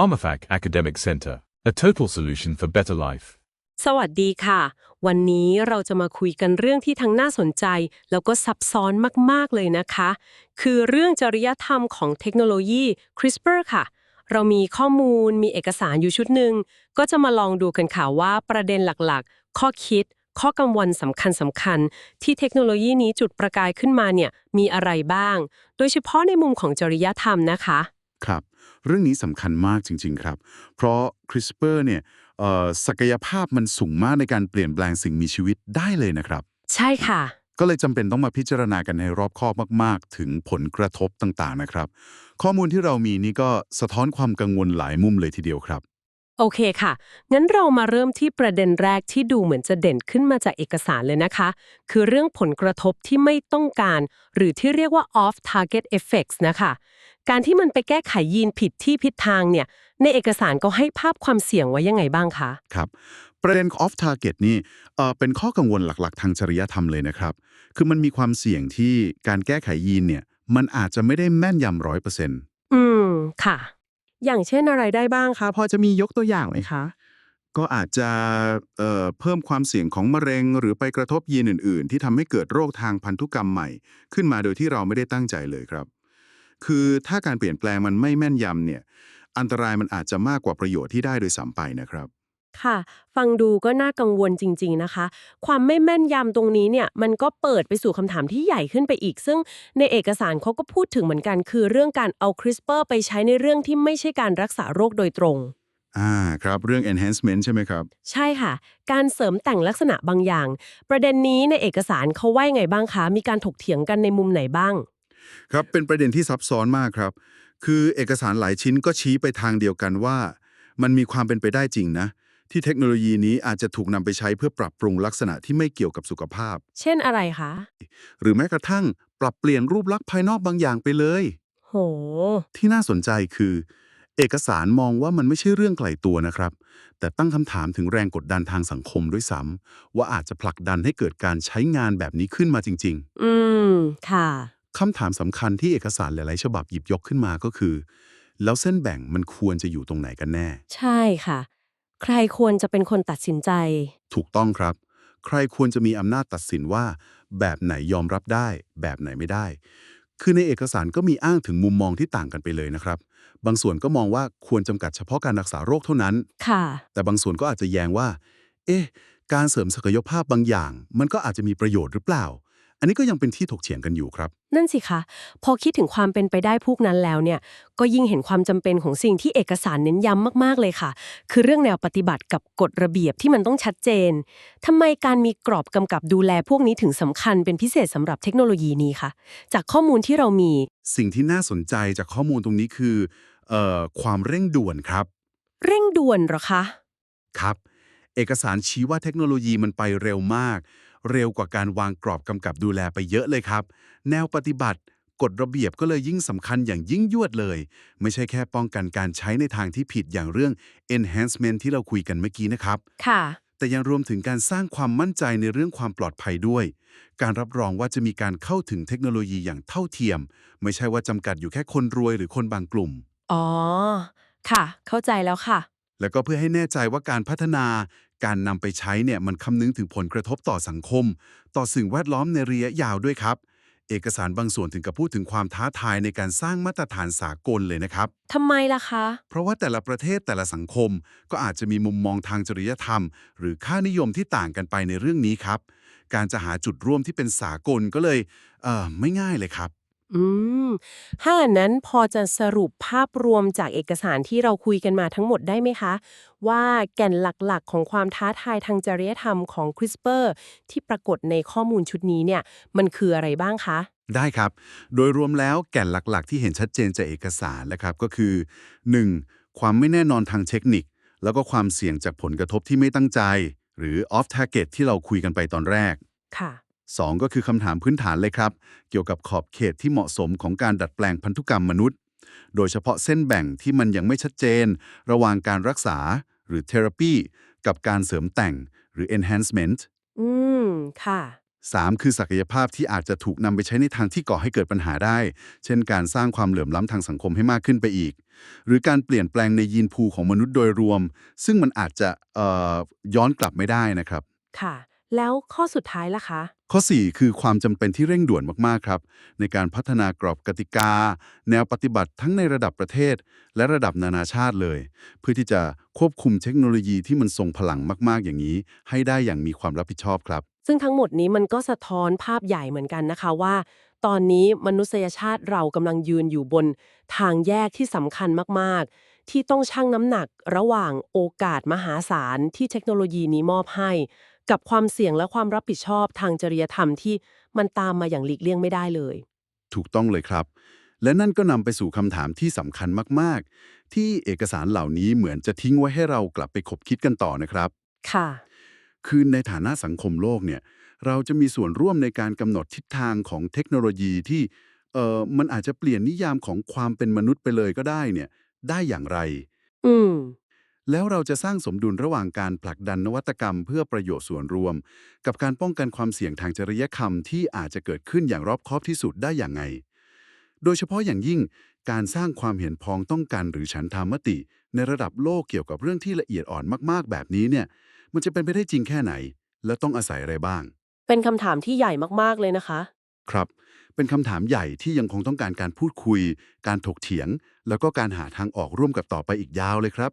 PharmaFac Academic Center, a total solution for better life. สวัสดีค่ะ วันนี้เราจะมาคุยกันเรื่องที่ทั้งน่าสนใจ แล้วก็ซับซ้อนมาก ๆ เลยนะคะ คือเรื่องจริยธรรมของเทคโนโลยี CRISPR ค่ะ เรามีข้อมูลมีเอกสารอยู่ชุดหนึ่ง ก็จะมาลองดูกันค่ะว่าประเด็นหลักๆ ข้อคิด ข้อกังวลสำคัญสำคัญๆที่เทคโนโลยีนี้จุดประกายขึ้นมาเนี่ยมีอะไรบ้าง โดยเฉพาะในมุมของจริยธรรมนะคะ ครับ เรื่องนี้สำคัญมากจริง ๆ ครับ เพราะ CRISPR เนี่ยเอ่อศักยภาพมันสูงมากในการเปลี่ยนแปลงสิ่งมีชีวิตได้เลยนะครับ ใช่ค่ะ ก็เลยจำเป็นต้องมาพิจารณากันในรอบคอบมาก ๆ ถึงผลกระทบต่าง ๆ นะครับ ข้อมูลที่เรามีนี่ก็สะท้อนความกังวลหลายมุมเลยทีเดียวครับ โอเคค่ะ งั้นเรามาเริ่มที่ประเด็นแรกที่ดูเหมือนจะเด่นขึ้นมาจากเอกสารเลยนะคะ คือเรื่องผลกระทบที่ไม่ต้องการ หรือที่เรียกว่า off target effects นะคะ การที่มันไปแก้ไขยีนผิดที่ผิดทางเนี่ย ในเอกสารก็ให้ภาพความเสี่ยงไว้ยังไงบ้างคะ ครับ ประเด็น off target นี่เอ่อเป็นข้อกังวลหลักๆ ทางจริยธรรมเลยนะครับ คือมันมีความเสี่ยงที่การแก้ไขยีนเนี่ย มันอาจจะไม่ได้แม่นยำร้อยเปอร์เซ็นต์อืม ค่ะ อย่างเช่นอะไรได้บ้างคะ พอจะมียกตัวอย่างไหมคะก็อาจจะเอ่อเพิ่มความเสี่ยงของมะเร็ง หรือไปกระทบยีนอื่น ๆ ที่ทำให้เกิดโรคทางพันธุกรรมใหม่ ขึ้นมาโดยที่เราไม่ได้ตั้งใจเลยครับ คือถ้าการเปลี่ยนแปลงมันไม่แม่นยำเนี่ยอันตรายมันอาจจะมากกว่าประโยชน์ที่ได้โดยซ้ำไปนะครับ ค่ะ ฟังดูก็น่ากังวลจริง ๆนะคะ ความไม่แม่นยำตรงนี้เนี่ยมันก็เปิดไปสู่คำถามที่ใหญ่ขึ้นไปอีก ซึ่งในเอกสารเขาก็พูดถึงเหมือนกัน คือเรื่องการเอา CRISPR ไปใช้ในเรื่องที่ไม่ใช่การรักษาโรคโดยตรงอ่าครับ เรื่อง enhancement ใช่ไหมครับ ใช่ค่ะ การเสริมแต่งลักษณะบางอย่าง ประเด็นนี้ในเอกสารเขาว่ายังไงบ้างคะ มีการถกเถียงกันในมุมไหนบ้าง ครับเป็นประเด็นที่ซับซ้อนมากครับ คือเอกสารหลายชิ้นก็ชี้ไปทางเดียวกันว่า มันมีความเป็นไปได้จริงนะ ที่เทคโนโลยีนี้อาจจะถูกนำไปใช้เพื่อปรับปรุงลักษณะที่ไม่เกี่ยวกับสุขภาพ เช่นอะไรคะ หรือแม้กระทั่งปรับเปลี่ยนรูปลักษณ์ภายนอกบางอย่างไปเลย โห ที่น่าสนใจคือ เอกสารมองว่ามันไม่ใช่เรื่องไกลตัวนะครับ แต่ตั้งคำถามถึงแรงกดดันทางสังคมด้วยซ้ำว่าอาจจะผลักดันให้เกิดการใช้งานแบบนี้ขึ้นมาจริงอืม ค่ะๆ คำถามสำคัญที่เอกสารหลาย ๆ ฉบับหยิบยกขึ้นมาก็คือ แล้วเส้นแบ่งมันควรจะอยู่ตรงไหนกันแน่ ใช่ค่ะ ใครควรจะเป็นคนตัดสินใจ ถูกต้องครับ ใครควรจะมีอำนาจตัดสินว่า แบบไหนยอมรับได้ แบบไหนไม่ได้ คือในเอกสารก็มีอ้างถึงมุมมองที่ต่างกันไปเลยนะครับ บางส่วนก็มองว่าควรจำกัดเฉพาะการรักษาโรคเท่านั้น ค่ะ แต่บางส่วนก็อาจจะแย้งว่า เอ๊ะ การเสริมศักยภาพบางอย่าง มันก็อาจจะมีประโยชน์หรือเปล่า อันนี้ก็ยังเป็นที่ถกเถียงกันอยู่ครับ นั่นสิคะ พอคิดถึงความเป็นไปได้พวกนั้นแล้วเนี่ย ก็ยิ่งเห็นความจำเป็นของสิ่งที่เอกสารเน้นย้ำมาก ๆ เลยค่ะ คือเรื่องแนวปฏิบัติกับกฎระเบียบที่มันต้องชัดเจน ทำไมการมีกรอบกำกับดูแลพวกนี้ถึงสำคัญเป็นพิเศษสำหรับเทคโนโลยีนี้คะ จากข้อมูลที่เรามี สิ่งที่น่าสนใจจากข้อมูลตรงนี้คือเอ่อความเร่งด่วนครับ เร่งด่วนเหรอคะ ครับ เอกสารชี้ว่าเทคโนโลยีมันไปเร็วมาก เร็วกว่าการวางกรอบกำกับดูแลไปเยอะเลยครับ แนวปฏิบัติกฎระเบียบก็เลยยิ่งสำคัญอย่างยิ่งยวดเลย ไม่ใช่แค่ป้องกันการใช้ในทางที่ผิดอย่างเรื่อง enhancement ที่เราคุยกันเมื่อกี้นะครับ ค่ะ แต่ยังรวมถึงการสร้างความมั่นใจในเรื่องความปลอดภัยด้วย การรับรองว่าจะมีการเข้าถึงเทคโนโลยีอย่างเท่าเทียม ไม่ใช่ว่าจำกัดอยู่แค่คนรวยหรือคนบางกลุ่ม อ๋อ ค่ะ เข้าใจแล้วค่ะ แล้วก็เพื่อให้แน่ใจว่าการพัฒนา การนำไปใช้เนี่ยมันคำนึงถึงผลกระทบต่อสังคม ต่อสิ่งแวดล้อมในระยะยาวด้วยครับ เอกสารบางส่วนถึงกับพูดถึงความท้าทายในการสร้างมาตรฐานสากลเลยนะครับ ทำไมล่ะคะ เพราะว่าแต่ละประเทศแต่ละสังคม ก็อาจจะมีมุมมองทางจริยธรรม หรือค่านิยมที่ต่างกันไปในเรื่องนี้ครับ การจะหาจุดร่วมที่เป็นสากลก็เลยเอ่อไม่ง่ายเลยครับ อืม ถ้าอย่างนั้นพอจะสรุปภาพรวมจากเอกสารที่เราคุยกันมาทั้งหมดได้ไหมคะ ว่าแก่นหลักๆ ของความท้าทายทางจริยธรรมของ CRISPR ที่ปรากฏในข้อมูลชุดนี้เนี่ย มันคืออะไรบ้างคะ ได้ครับ โดยรวมแล้วแก่นหลักๆ ที่เห็นชัดเจนจากเอกสารนะครับก็คือ 1. ความไม่แน่นอนทางเทคนิค แล้วก็ความเสี่ยงจากผลกระทบที่ไม่ตั้งใจ หรือ off target ที่เราคุยกันไปตอนแรกค่ะ 2 ก็คือคำถามพื้นฐานเลยครับ เกี่ยวกับขอบเขตที่เหมาะสมของการดัดแปลงพันธุกรรมมนุษย์ โดยเฉพาะเส้นแบ่งที่มันยังไม่ชัดเจน ระหว่างการรักษาหรือ therapy กับการเสริมแต่งหรือ enhancement อืม ค่ะ 3. คือศักยภาพที่อาจจะถูกนำไปใช้ในทางที่ก่อให้เกิดปัญหาได้ เช่นการสร้างความเหลื่อมล้ำทางสังคมให้มากขึ้นไปอีก หรือการเปลี่ยนแปลงในยีนพูลของมนุษย์โดยรวม ซึ่งมันอาจจะเอ่อย้อนกลับไม่ได้นะครับ ค่ะ แล้วข้อสุดท้ายล่ะคะ ข้อ 4 คือความจำเป็นที่เร่งด่วนมากๆครับ ในการพัฒนากรอบกติกา แนวปฏิบัติทั้งในระดับประเทศ และระดับนานาชาติเลย เพื่อที่จะควบคุมเทคโนโลยีที่มันทรงพลังมากๆ อย่างนี้ ให้ได้อย่างมีความรับผิดชอบครับ ซึ่งทั้งหมดนี้มันก็สะท้อนภาพใหญ่เหมือนกันนะคะว่า ตอนนี้มนุษยชาติเรากำลังยืนอยู่บน ทางแยกที่สำคัญมากๆ ที่ต้องชั่งน้ำหนักระหว่างโอกาสมหาศาลที่เทคโนโลยีนี้มอบให้ กับความเสี่ยงและความรับผิดชอบทางจริยธรรมที่มันตามมาอย่างหลีกเลี่ยงไม่ได้เลย ถูกต้องเลยครับ และนั่นก็นำไปสู่คำถามที่สำคัญมาก ๆ ที่เอกสารเหล่านี้เหมือนจะทิ้งไว้ให้เรากลับไปคบคิดกันต่อนะครับ ค่ะ คือในฐานะสังคมโลกเนี่ย เราจะมีส่วนร่วมในการกำหนดทิศทางของเทคโนโลยีที่เอ่อมันอาจจะเปลี่ยนนิยามของความเป็นมนุษย์ไปเลยก็ได้เนี่ย ได้อย่างไร อืม แล้วเราจะสร้างสมดุลระหว่างการผลักดันนวัตกรรม เพื่อประโยชน์ส่วนรวม กับการป้องกันความเสี่ยงทางจริยธรรมที่อาจจะเกิดขึ้นอย่างรอบคอบที่สุดได้อย่างไง โดยเฉพาะอย่างยิ่งการสร้างความเห็นพ้องต้องกันหรือฉันทามติ ในระดับโลกเกี่ยวกับเรื่องที่ละเอียดอ่อนมากๆ แบบนี้เนี่ย มันจะเป็นไปได้จริงแค่ไหน และต้องอาศัยอะไรบ้าง เป็นคำถามที่ใหญ่มากๆเลยนะคะ ครับ เป็นคำถามใหญ่ที่ยังคงต้องการการพูดคุย การถกเถียง แล้วก็การหาทางออกร่วมกับต่อไปอีกยาวเลยครับ